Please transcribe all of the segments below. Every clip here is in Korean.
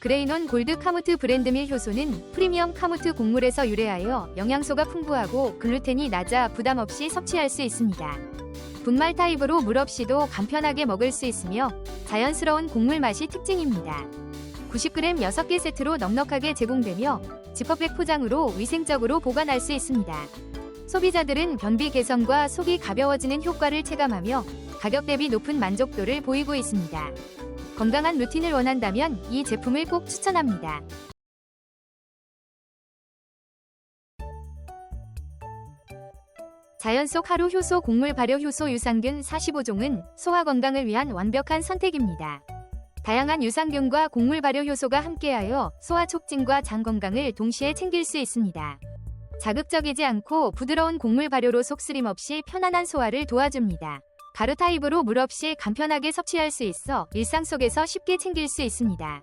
그레이논 골드 카무트 브랜드밀 효소는 프리미엄 카무트 곡물에서 유래하여 영양소가 풍부하고 글루텐이 낮아 부담 없이 섭취할 수 있습니다. 분말 타입으로 물 없이도 간편하게 먹을 수 있으며 자연스러운 곡물 맛이 특징입니다. 90g 6개 세트로 넉넉하게 제공되며 지퍼백 포장으로 위생적으로 보관할 수 있습니다. 소비자들은 변비 개선과 속이 가벼워지는 효과를 체감하며 가격 대비 높은 만족도를 보이고 있습니다. 건강한 루틴을 원한다면 이 제품을 꼭 추천합니다. 자연 속 하루 효소 곡물 발효 효소 유산균 45종은 소화 건강을 위한 완벽한 선택입니다. 다양한 유산균과 곡물 발효 효소가 함께하여 소화 촉진과 장 건강을 동시에 챙길 수 있습니다. 자극적이지 않고 부드러운 곡물 발효로 속쓰림 없이 편안한 소화를 도와줍니다. 가루 타입으로 물 없이 간편하게 섭취할 수 있어 일상 속에서 쉽게 챙길 수 있습니다.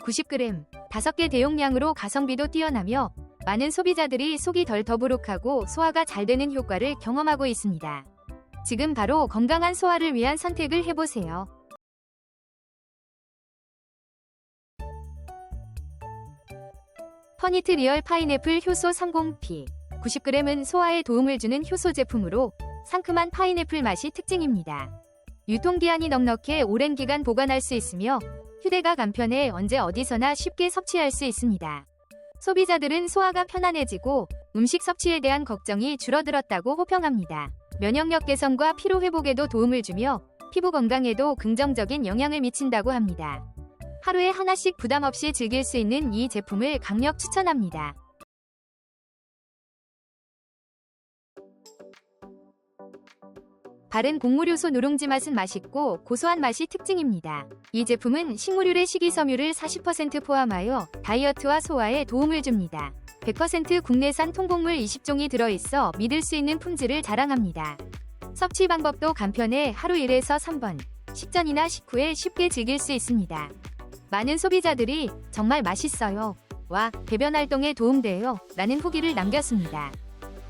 90g, 5개 대용량으로 가성비도 뛰어나며 많은 소비자들이 속이 덜 더부룩하고 소화가 잘 되는 효과를 경험하고 있습니다. 지금 바로 건강한 소화를 위한 선택을 해보세요. 퍼니트 리얼 파인애플 효소 30P 90g은 소화에 도움을 주는 효소 제품으로 상큼한 파인애플 맛이 특징입니다. 유통기한이 넉넉해 오랜 기간 보관할 수 있으며 휴대가 간편해 언제 어디서나 쉽게 섭취할 수 있습니다. 소비자들은 소화가 편안해지고 음식 섭취에 대한 걱정이 줄어들었다고 호평합니다. 면역력 개선과 피로 회복에도 도움을 주며 피부 건강에도 긍정적인 영향을 미친다고 합니다. 하루에 하나씩 부담 없이 즐길 수 있는 이 제품을 강력 추천합니다. 바른 곡물 요소 누룽지 맛은 맛있고 고소한 맛이 특징입니다. 이 제품은 식물유래 식이섬유를 40% 포함하여 다이어트와 소화에 도움을 줍니다. 100% 국내산 통곡물 20종이 들어있어 믿을 수 있는 품질을 자랑합니다. 섭취 방법도 간편해 하루 1에서 3번, 식전이나 식후에 쉽게 즐길 수 있습니다. 많은 소비자들이 정말 맛있어요. 와, 배변 활동에 도움돼요. 라는 후기를 남겼습니다.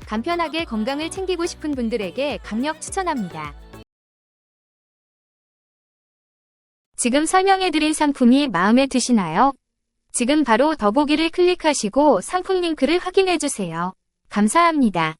간편하게 건강을 챙기고 싶은 분들에게 강력 추천합니다. 지금 설명해드린 상품이 마음에 드시나요? 지금 바로 더보기를 클릭하시고 상품 링크를 확인해주세요. 감사합니다.